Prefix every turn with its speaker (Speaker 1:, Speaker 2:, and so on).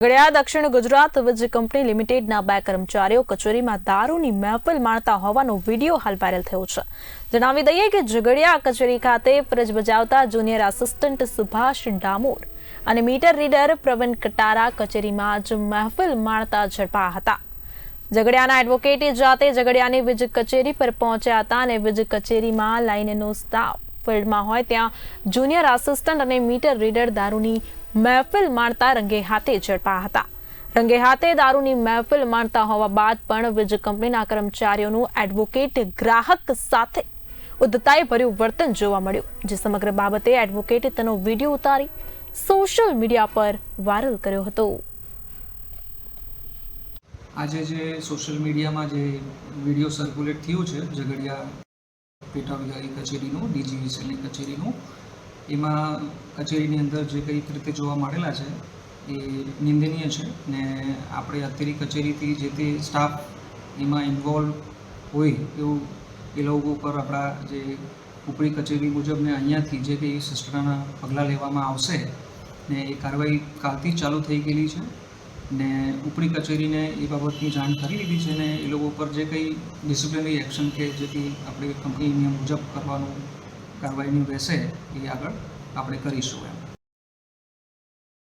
Speaker 1: ગળ્યા દક્ષિણ ગુજરાત વીજ કંપની લિમિટેડના બે કર્મચારીઓ કચેરીમાં દારૂની મહેફિલ માણતા હોવાનો વીડિયો હાલ વાયરલ થયો છે. જણાવી દઈએ કે ઝઘડિયા કચેરી ખાતે ફરજ બજાવતા જુનિયર આસિસ્ટન્ટ સુભાષ ડામોર અને મીટર રીડર પ્રવીણ કટારા કચેરીમાં જ મહેફિલ માણતા ઝડપાયા હતા. ઝઘડિયાના એડવોકેટે જાતે ઝઘડિયાની વીજ કચેરી પર પહોંચ્યા હતા અને વીજ કચેરીમાં લાઇનનો સ્ટાફ ફિલ્ડમાં હોય ત્યાં જુનિયર આસિસ્ટન્ટ અને મીટર રીડર દારૂની મહેફિલ માણતા રંગે હાથે ઝડપા હતા. રંગે હાથે દારૂની મહેફિલ માણતા હોવા બાદ પણ વીજ કંપનીના કર્મચારીઓનું એડવોકેટ ગ્રાહક સાથે ઉદ્ધતાઈ ભર્યું વર્તન જોવા મળ્યું, જે સમગ્ર બાબતે એડવોકેટે તેનો વીડિયો ઉતારી સોશિયલ મીડિયા પર વાયરલ કર્યો હતો.
Speaker 2: આજે જે સોશિયલ મીડિયામાં જે વીડિયો સર્ક્યુલેટ થયું છે, ઝઘડિયા પેટા વિભાગી કચેરીનું ડીજીવીસીએલની કચેરીનું. એમાં કચેરીની અંદર જે કંઈક રીતે જોવા મળેલા છે, એ નિંદનીય છે ને આપણે અત્યારે કચેરીથી જે તે સ્ટાફ એમાં ઇન્વોલ્વ હોય એવું એ લોકો પર આપણા જે ઉપરી કચેરી મુજબ ને અહીંયાથી જે કંઈ શિસ્તના પગલાં લેવામાં આવશે ને એ કાર્યવાહી કાલથી ચાલુ થઈ ગયેલી છે. ને ઉપરી કચેરીને એ બાબતની જાણ કરી દીધી છે ને એ લોકો ઉપર જે કંઈ ડિસિપ્લિનરી એક્શન કે જેથી આપણે કંપની નિયમ મુજબ કરવાનું કાર્યવાહીની રહેશે એ આગળ આપણે કરીશું એમ.